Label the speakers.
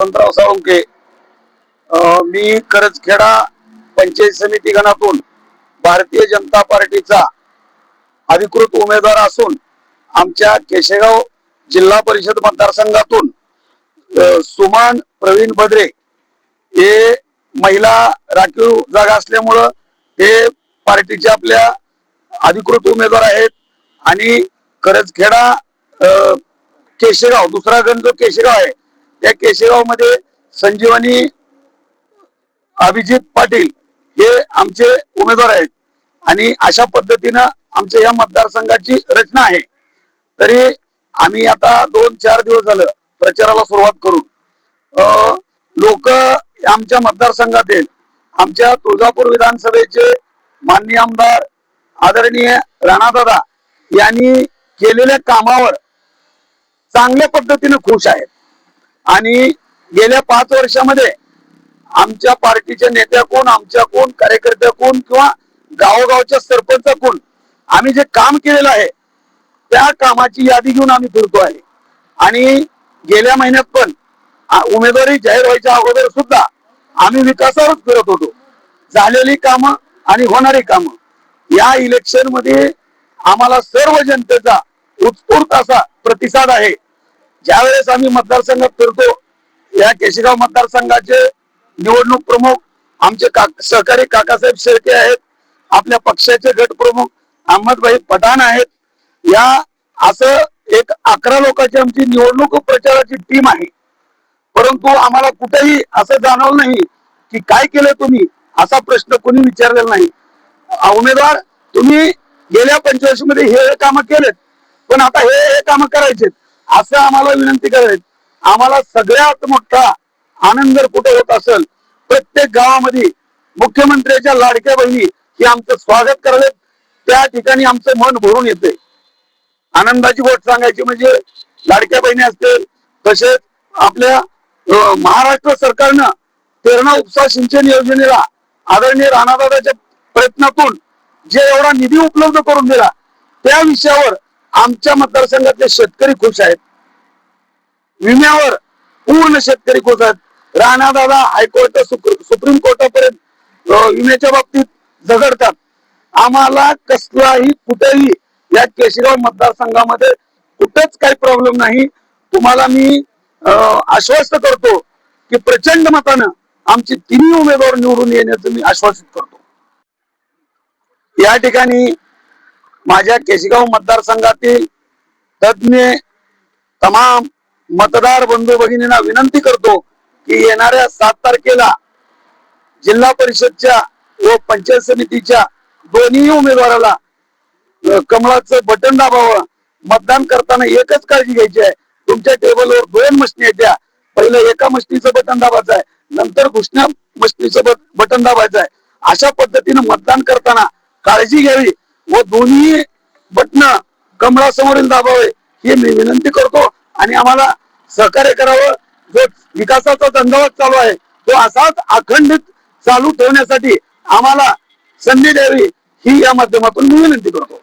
Speaker 1: वसंतराव साळुंके मी करजखेडा पंचायत समिती गणातून भारतीय जनता पार्टीचा अधिकृत उमेदवार असून आमच्या केशेगाव जिल्हा परिषद मतदारसंघातून सुमान प्रवीण भद्रे हे महिला राखीव जागा असल्यामुळं हे पार्टीचे आपल्या अधिकृत उमेदवार आहेत. आणि करजखेडा केशेगाव दुसरा गण जो केशेगाव आहे या केशेगावमध्ये संजीवनी अभिजित पाटील हे आमचे उमेदवार आहेत. आणि अशा पद्धतीनं आमच्या या मतदारसंघाची रचना आहे. तरी आम्ही आता दोन चार दिवस झालं प्रचाराला सुरुवात करून. लोक आमच्या मतदारसंघातील आमच्या तुळजापूर विधानसभेचे माननीय आमदार आदरणीय राणादादा यांनी केलेल्या कामावर चांगल्या पद्धतीने खुश आहेत. आणि गेल्या पाच वर्षामध्ये आमच्या पार्टीच्या नेत्याकडून आमच्याकडून कार्यकर्त्याकडून किंवा गावोगावच्या सरपंचाकडून आम्ही जे काम केलेलं आहे त्या कामाची यादी घेऊन आम्ही फिरतो आहे. आणि गेल्या महिन्यात पण उमेदवारी जाहीर व्हायच्या अगोदर सुद्धा आम्ही विकासावरच फिरत होतो. झालेली कामं आणि होणारी कामं या इलेक्शनमध्ये आम्हाला सर्व जनतेचा उत्स्फूर्त असा प्रतिसाद आहे. ज्यावेळेस आम्ही मतदारसंघात फिरतो या केशगाव मतदारसंघाचे निवडणूक प्रमुख आमचे का सहकारी काकासाहेब शेळके आहेत आपल्या पक्षाचे गट प्रमुख अहमदभाई पठाण आहेत. या असं एक अकरा लोकांची आमची निवडणूक प्रचाराची टीम आहे. परंतु आम्हाला कुठेही असं जाणवलं नाही की काय केलं तुम्ही असा प्रश्न कोणी विचारलेला नाही. उमेदवार तुम्ही गेल्या पंचवर्षी मध्ये हे हे कामं केलेत पण आता हे हे कामं करायचे असं आम्हाला विनंती करायची. आम्हाला सगळ्यात मोठा आनंद जर कुठे होत असेल प्रत्येक गावामध्ये मुख्यमंत्र्याच्या लाडक्या बहिणी हे आमचं स्वागत करावेत. त्या ठिकाणी आमचं मन भरून येते आनंदाची गोष्ट सांगायची म्हणजे लाडक्या बहिणी असतील तसेच आपल्या महाराष्ट्र सरकारनं प्रेरणा उपसा सिंचन योजनेला आदरणीय राणादादाच्या प्रयत्नातून जे एवढा निधी उपलब्ध करून दिला त्या विषयावर आमच्या मतदारसंघातले शेतकरी खुश आहेत. विम्यावर पूर्ण शेतकरी कोसळत. आहेत राणादादा हायकोर्ट सुप्र- सुप्रीम कोर्टापर्यंत विम्याच्या बाबतीत झगडतात. आम्हाला कसलाही कुठेही या केशगाव मतदारसंघामध्ये कुठंच काही प्रॉब्लेम नाही. तुम्हाला मी अं, आश्वस्त करतो की प्रचंड मतानं आमची तिन्ही उमेदवार निवडून येण्याचं मी आश्वासित करतो. या ठिकाणी माझ्या केशगाव मतदारसंघातील तज्ञ तमाम मतदार बंधू भगिनींना विनंती करतो की येणाऱ्या सात तारखेला जिल्हा परिषदच्या व पंचायत समितीच्या दोन्ही उमेदवाराला कमळाचं बटन दाबावं मतदान करताना एकच काळजी घ्यायची आहे. तुमच्या टेबलवर दोन मशनी येत्या पहिलं एका मशनीचं बटन दाबायचं आहे नंतर घुसण्या मशनीचं बटन दाबायचं आहे. अशा पद्धतीनं मतदान करताना काळजी घ्यावी व दोन्ही बटन कमळासमोरील दाबावे ही मी विनंती करतो. आणि आम्हाला सहकार्य करावं. जो विकासाचा धंदावाद चालू आहे तो असाच अखंडित चालू ठेवण्यासाठी आम्हाला संधी द्यावी ही या माध्यमातून मी विनंती करतो.